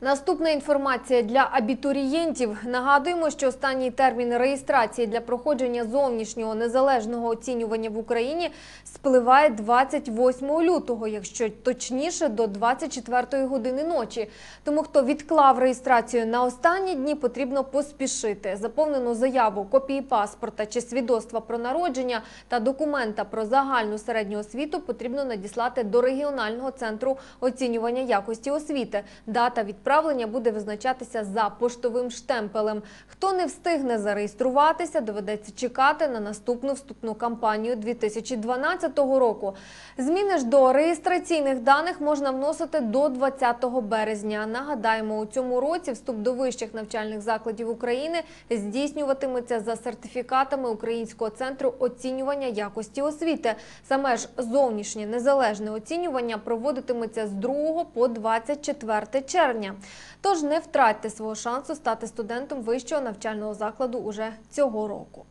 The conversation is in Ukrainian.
Наступна інформація для абітурієнтів. Нагадуємо, що останній термін реєстрації для проходження зовнішнього незалежного оцінювання в Україні спливає 28 лютого, якщо точніше до 24 години ночі. Тому хто відклав реєстрацію на останні дні, потрібно поспішити. Заповнену заяву, копії паспорта чи свідоцтва про народження та документа про загальну середню освіту потрібно надіслати до регіонального центру оцінювання якості освіти. Дата відправлення буде визначатися за поштовим штемпелем. Хто не встигне зареєструватися, доведеться чекати на наступну вступну кампанію 2012 року. Зміни ж до реєстраційних даних можна вносити до 20 березня. Нагадаємо, у цьому році вступ до вищих навчальних закладів України здійснюватиметься за сертифікатами Українського центру оцінювання якості освіти. Саме ж зовнішнє незалежне оцінювання проводитиметься з 2 по 24 червня. Тож не втратьте свого шансу стати студентом вищого навчального закладу уже цього року.